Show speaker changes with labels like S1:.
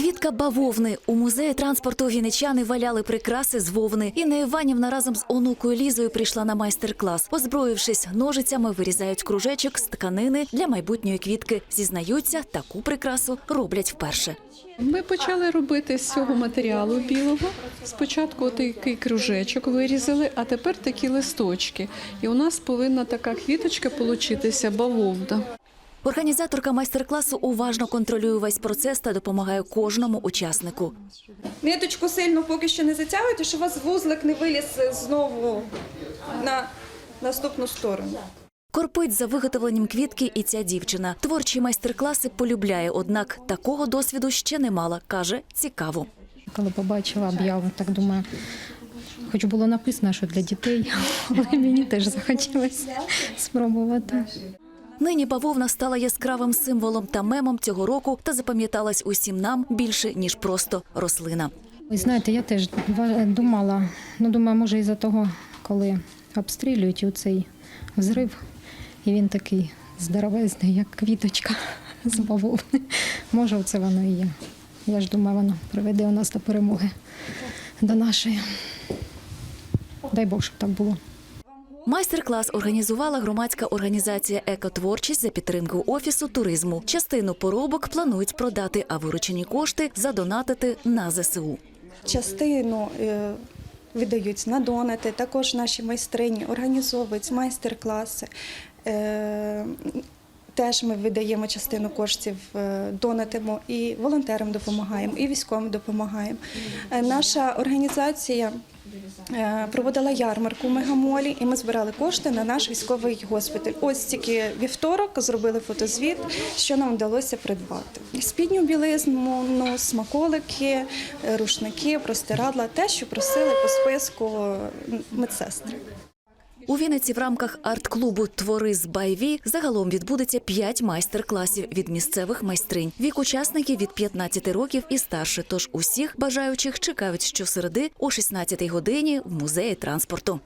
S1: Квітка бавовни у музеї транспорту вінничани валяли прикраси з вовни. Інна Іванівна разом з онукою Лізою прийшла на майстер-клас. Озброївшись ножицями, вирізають кружечок з тканини для майбутньої квітки. Зізнаються, таку прикрасу роблять вперше.
S2: Ми почали робити з цього матеріалу білого. Спочатку такий кружечок вирізали, а тепер такі листочки. І у нас повинна така квіточка получитися бавовна.
S1: Організаторка майстер-класу уважно контролює весь процес та допомагає кожному учаснику.
S3: Ниточку сильно поки що не затягуйте, щоб у вас вузлик не виліз знову на наступну сторону.
S1: Корпить за виготовленням квітки і ця дівчина. Творчі майстер-класи полюбляє, однак такого досвіду ще не мала. каже, цікаво.
S4: Коли побачила об'яву, так думаю, хоч було написано, що для дітей, але мені теж захотілося спробувати.
S1: Нині бавовна стала яскравим символом та мемом цього року та запам'яталась усім нам більше ніж просто рослина.
S4: Знаєте, я теж думала, ну думаю, може із-за того, коли обстрілюють і цей взрив, і він такий здоровезний, як квіточка з бавовни. Може, це воно і є. Я ж думаю, воно приведе у нас до перемоги, до нашої. Дай Бог, щоб так було.
S1: Майстер-клас організувала громадська організація Екотворчість за підтримки офісу туризму. Частину поробок планують продати, а виручені кошти задонатити на ЗСУ.
S3: Частину віддають на донати, також наші майстрині організовують майстер-класи. Теж ми видаємо частину коштів, е, донатимо і волонтерам допомагаємо, і військовим допомагаємо. Е, Наша організація е, проводила ярмарку в Мегамолі, і ми збирали кошти на наш військовий госпіталь. Ось тільки вівторок зробили фотозвіт, що нам вдалося придбати. Спідню білизну, ну, смаколики, рушники, простирадла, те, що просили по списку медсестри.
S1: У Вінниці в рамках арт-клубу Твори з Байві загалом відбудеться п'ять майстер-класів від місцевих майстринь. Вік учасників від 15 років і старше. Тож усіх бажаючих чекають щосереди о 16 годині в музеї транспорту.